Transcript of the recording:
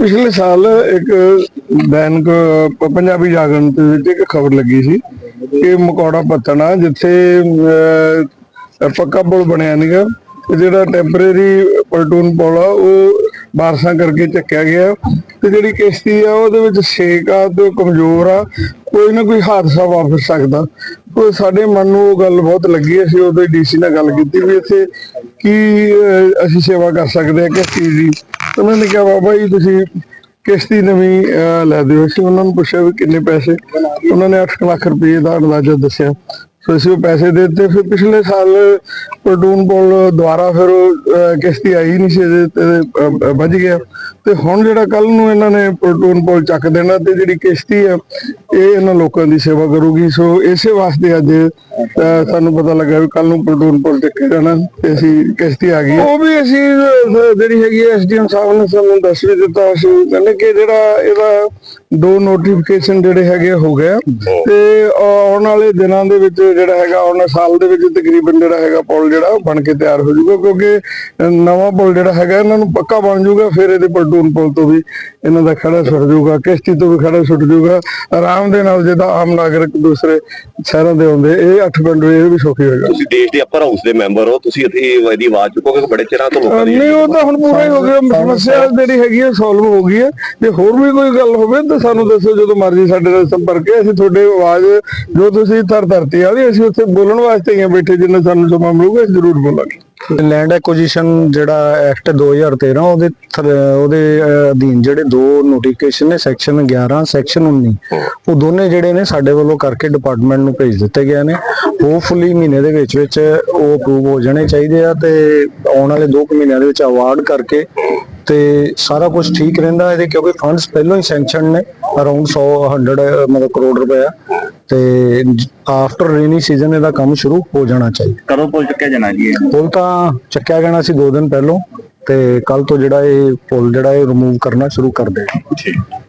ਪਿਛਲੇ ਸਾਲ ਇੱਕ ਬੈਨਕ ਪੰਜਾਬੀ ਜਾਗਰਣ ਦੇ ਵਿੱਚ ਇੱਕ ਖਬਰ ਲੱਗੀ ਸੀ ਕਿ ਮਕੌੜਾ ਪੱਤਣਾ ਜਿੱਥੇ ਪੱਕਾ ਪੁਲ ਬਣਿਆ ਨੀਗਾ ਤੇ ਜਿਹੜਾ ਟੈਂਪਰੇਰੀ ਪਲਟੂਨ ਪੁਲ ਆ, ਉਹ ਬਾਰਸਾਂ ਕਰਕੇ ਚੱਕਿਆ ਗਿਆ ਤੇ ਜਿਹੜੀ ਕਿਸ਼ਤੀ ਆ, ਉਹਦੇ ਵਿੱਚ ਛੇਕ ਆ ਤੇ ਉਹ ਕਮਜ਼ੋਰ ਆ, ਕੋਈ ਨਾ ਕੋਈ ਹਾਦਸਾ ਵਾਪਰ ਸਕਦਾ। ਉਹ ਸਾਡੇ ਮਨ ਨੂੰ ਉਹ ਗੱਲ ਬਹੁਤ ਲੱਗੀ, ਅਸੀਂ ਉਦੋਂ ਡੀਸੀ ਨਾਲ ਗੱਲ ਕੀਤੀ ਵੀ ਇੱਥੇ ਕੀ ਅਸੀਂ ਸੇਵਾ ਕਰ ਸਕਦੇ ਆ ਕਿਸ਼ਤੀ ਦੀ। ਉਹਨਾਂ ਨੇ ਕਿਹਾ ਬਾਬਾ ਜੀ ਤੁਸੀਂ ਕਿਸ਼ਤੀ ਨਵੀਂ ਅਹ, ਲੈ ਦਿਓ। ਅਸੀਂ ਉਹਨਾਂ ਨੂੰ ਪੁੱਛਿਆ ਵੀ ਕਿੰਨੇ ਪੈਸੇ। ਉਹਨਾਂ ਨੇ 8 ਲੱਖ ਰੁਪਏ ਦਾ ਅੰਦਾਜ਼ਾ ਦੱਸਿਆ। ਸੋ ਅਸੀਂ ਉਹ ਪੈਸੇ ਦੇ ਦਿੱਤੇ। ਫਿਰ ਪਿਛਲੇ ਸਾਲ ਪਲਟੂਨ ਪੁਲ ਦੁਆਰਾ ਫਿਰ ਕਿਸ਼ਤੀ ਆਈ ਨਹੀਂ ਸੀ ਤੇ ਵੱਜ ਗਿਆ। ਤੇ ਹੁਣ ਜਿਹੜਾ ਕੱਲ ਨੂੰ ਇਹਨਾਂ ਨੇ ਪਲਟੂਨ ਪੁਲ ਚੱਕ ਦੇਣਾ ਤੇ ਜਿਹੜੀ ਕਿਸ਼ਤੀ ਆ ਇਹ ਇਹਨਾਂ ਲੋਕਾਂ ਦੀ ਸੇਵਾ ਕਰੂਗੀ। ਸੋ ਇਸੇ ਵਾਸਤੇ ਅੱਜ ਅਹ, ਸਾਨੂੰ ਪਤਾ ਲੱਗਾ ਵੀ ਕੱਲ ਨੂੰ ਪਲਟੂਨ ਪੁਲ ਚੱਕੇ ਜਾਣਾ ਤੇ ਅਸੀਂ ਕਿਸ਼ਤੀ ਆ ਗਈ। ਉਹ ਵੀ ਅਸੀਂ ਜਿਹੜੀ ਹੈਗੀ ਐਸਡੀਐਮ ਸਾਹਿਬ ਨੇ ਸਾਨੂੰ ਦੱਸ ਵੀ ਦਿੱਤਾ। ਅਸੀਂ ਕਹਿੰਦੇ ਕਿ ਜਿਹੜਾ ਇਹਦਾ ਦੋ ਨੋਟੀਫਿਕੇਸ਼ਨ ਜਿਹੜੇ ਹੈਗੇ ਹੋ ਗਏ ਤੇ ਆਉਣ ਵਾਲੇ ਦਿਨਾਂ ਦੇ ਵਿੱਚ ਜਿਹੜਾ ਹੈਗਾ ਆਉਣ ਸਾਲ ਦੇ ਵਿੱਚ ਤਕਰੀਬਨ ਜਿਹੜਾ ਹੈਗਾ ਪੁਲ ਜਿਹੜਾ ਬਣ ਕੇ ਤਿਆਰ ਹੋ ਜਾਊਗਾ ਕਿਉਂਕਿ ਨਵਾਂ ਪੁਲ ਜਿਹੜਾ ਹੈਗਾ ਇਹਨਾਂ ਨੂੰ ਪੱਕਾ ਬਣ ਜਾਊਗਾ ਫਿਰ ਇਹਦੇ ਪਲਟੂਨ ਪੁਲ ਤੋਂ ਵੀ ਇਹਨਾਂ ਦਾ ਖੜਾ ਛੁੱਟ ਜਾਊਗਾ ਕਿਸ਼ਤੀ ਤੋਂ ਵੀ ਖੜਾ ਛੁੱਟ ਜਾਊਗਾ। ਆਰਾਮ ਦੇ ਨਾਲ ਜਿੱਦਾਂ ਆਮ ਨਾਗਰਿਕ ਦੂਸਰੇ ਸ਼ਹਿਰਾਂ ਦੇ ਆਉਂਦੇ ਇਹ ਅੱਠ ਪਿੰਡ ਇਹ ਵੀ ਸੌਖੀ ਹੋ ਜਾਊਗਾ। ਤੁਸੀਂ ਦੇਸ਼ ਦੇ ਅੱਪਰ ਹਾਊਸ ਦੇ ਮੈਂਬਰ ਹੋ ਤੁਸੀਂ ਇੱਥੇ ਇਹਦੀ ਆਵਾਜ਼ ਚੁੱਕੋਗੇ ਬੜੇ ਚਿਰਾਂ ਤੋਂ ਲੋਕਾਂ ਦੀ ਨਹੀਂ ਉਹ ਤਾਂ ਹੁਣ ਪੂਰਾ ਹੀ ਹੋ ਗਿਆ ਸਮੱਸਿਆ ਜਿਹੜੀ ਹੈਗੀ ਹੈ ਸੋਲਵ ਹੋ ਗਈ ਹੈ। ਜੇ ਹੋਰ ਵੀ ਕੋਈ ਗੱਲ ਹੋਵੇ ਤਾਂ ਸਾਨੂੰ ਦੱਸੋ ਜਦੋਂ ਮਰਜ਼ੀ ਸਾਡੇ ਨਾਲ ਸੰਪਰਕ ਹੈ। ਅਸੀਂ ਤੁਹਾਡੇ ਆਵਾਜ਼, ਜੋ ਤੁਸੀਂ ਧਰ ਧਰਤੀ ਵਾਲੀ, ਅਸੀਂ ਉੱਥੇ ਬੋਲਣ ਵਾਸਤੇ ਹੀ ਬੈਠੇ, ਜਿੰਨਾ ਸਾਨੂੰ ਸਮਾਂ ਮਿਲੂਗਾ, ਅਸੀਂ ਜ਼ਰੂਰ ਬੋਲਾਂਗੇ। ਲੈਂਡ ਐਕੁਜੀਸ਼ਨ ਜਿਹੜਾ ਐਕਟ 2013 ਉਹਦੇ ਉਹਦੇ ਅਧੀਨ ਜਿਹੜੇ ਦੋ ਨੋਟੀਫਿਕੇਸ਼ਨ ਨੇ ਸੈਕਸ਼ਨ 11 ਸੈਕਸ਼ਨ 19 ਉਹ ਦੋਨੇ ਜਿਹੜੇ ਨੇ ਸਾਡੇ ਵੱਲੋਂ ਕਰਕੇ ਡਿਪਾਰਟਮੈਂਟ ਨੂੰ ਭੇਜ ਦਿੱਤੇ ਗਏ ਨੇ। ਹੋਪਫੁਲੀ ਮਹੀਨੇ ਦੇ ਵਿੱਚ ਵਿੱਚ ਉਹ ਅਪਰੂਵ ਹੋ ਜਾਣੇ ਚਾਹੀਦੇ ਆ ਤੇ ਆਉਣ ਵਾਲੇ 2 ਮਹੀਨਿਆਂ ਦੇ ਵਿੱਚ ਅਵਾਰਡ ਕਰਕੇ ਤੇ ਸਾਰਾ ਕੁਝ ਠੀਕ ਰਹਿੰਦਾ ਇਹਦੇ ਕਿਉਂਕਿ ਫੰਡਸ ਪਹਿਲਾਂ ਹੀ ਸੈਂਕਸ਼ਨ ਨੇ ਅਰਾਊਂਡ 100 100 ਮਤਲਬ ਕਰੋੜ ਰੁਪਇਆ। ਤੇ ਆਫਟਰ ਰੇਨੀ ਸੀਜ਼ਨ ਇਹਦਾ ਕੰਮ ਸ਼ੁਰੂ ਹੋ ਜਾਣਾ ਚਾਹੀਦਾ। ਕਦੋਂ ਪੁੱਲ ਚੁੱਕਿਆ ਜਾਣਾ ਜੀ? ਪੁਲ ਤਾਂ ਚੱਕਿਆ ਜਾਣਾ ਸੀ 2 ਦਿਨ ਪਹਿਲੋਂ ਤੇ ਕੱਲ ਤੋਂ ਜਿਹੜਾ ਇਹ ਪੁਲ ਜਿਹੜਾ ਇਹ ਰਿਮੂਵ ਕਰਨਾ ਸ਼ੁਰੂ ਕਰ ਦੇਗਾ ਠੀਕ।